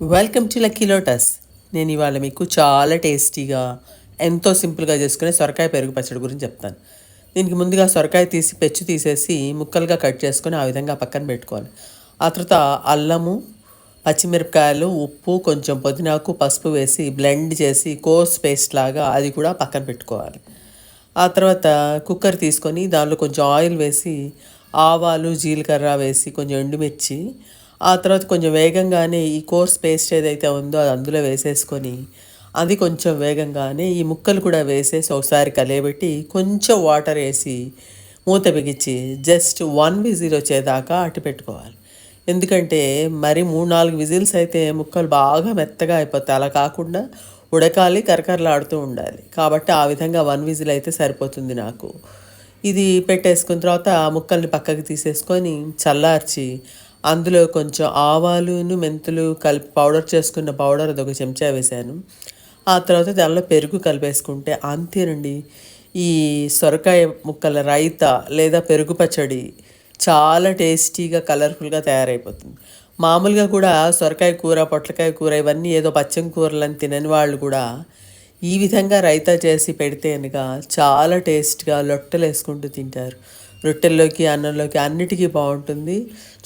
Welcome to lucky lotus నేను ఇవాళ మీకు చాలా టేస్టీగా ఎంతో సింపుల్గా చేసుకునే సొరకాయ పెరుగు పచ్చడి గురించి చెప్తాను. దీనికి ముందుగా సొరకాయ తీసి పెచ్చు తీసేసి ముక్కలుగా కట్ చేసుకొని ఆ విధంగా పక్కన పెట్టుకోవాలి. ఆ తర్వాత అల్లము పచ్చిమిరపకాయలు ఉప్పు కొంచెం పుదీనాకు పసుపు వేసి బ్లెండ్ చేసి కోర్స్ పేస్ట్ లాగా అది కూడా పక్కన పెట్టుకోవాలి. ఆ తర్వాత కుక్కర్ తీసుకొని దానిలో కొంచెం ఆయిల్ వేసి ఆవాలు జీలకర్ర వేసి కొంచెం ఎండుమిర్చి ఆ తర్వాత కొంచెం వేగంగానే ఈ కోర్స్ పేస్ట్ ఏదైతే ఉందో అది అందులో వేసేసుకొని అది కొంచెం వేగంగానే ఈ ముక్కలు కూడా వేసేసి ఒకసారి కలియబెట్టి కొంచెం వాటర్ వేసి మూత బిగించి జస్ట్ వన్ విజిల్ వచ్చేదాకా అటు పెట్టుకోవాలి. ఎందుకంటే మరి మూడు నాలుగు విజిల్స్ అయితే ముక్కలు బాగా మెత్తగా అయిపోతాయి. అలా కాకుండా ఉడకాలి కరకరలాడుతూ ఉండాలి. కాబట్టి ఆ విధంగా వన్ విజిల్ అయితే సరిపోతుంది నాకు. ఇది పెట్టేసుకున్న తర్వాత ఆ ముక్కల్ని పక్కకి తీసేసుకొని చల్లార్చి అందులో కొంచెం ఆవాలును మెంతులు కలిపి పౌడర్ చేసుకున్న పౌడర్ అది ఒక చెంచా వేశాను. ఆ తర్వాత దానిలో పెరుగు కలిపేసుకుంటే అంతేనండి. ఈ సొరకాయ ముక్కల రైత లేదా పెరుగు పచ్చడి చాలా టేస్టీగా కలర్ఫుల్గా తయారైపోతుంది. మామూలుగా కూడా సొరకాయ కూర పొట్లకాయ కూర ఇవన్నీ ఏదో పచ్చం కూరలని తినని వాళ్ళు కూడా ఈ విధంగా రైతా చేసి పెడితే కనుక చాలా టేస్ట్గా లొట్టలు వేసుకుంటూ తింటారు. రొట్టెల్లోకి అన్నంలోకి అన్నిటికీ బాగుంటుంది.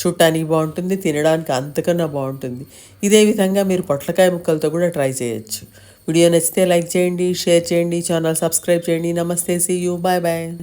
చూడటానికి బాగుంటుంది తినడానికి అంతకన్నా బాగుంటుంది. ఇదే విధంగా మీరు పొట్లకాయ ముక్కలతో కూడా ట్రై చేయొచ్చు. వీడియో నచ్చితే లైక్ చేయండి షేర్ చేయండి ఛానల్ సబ్స్క్రైబ్ చేయండి. నమస్తే సీ యూ. Bye bye.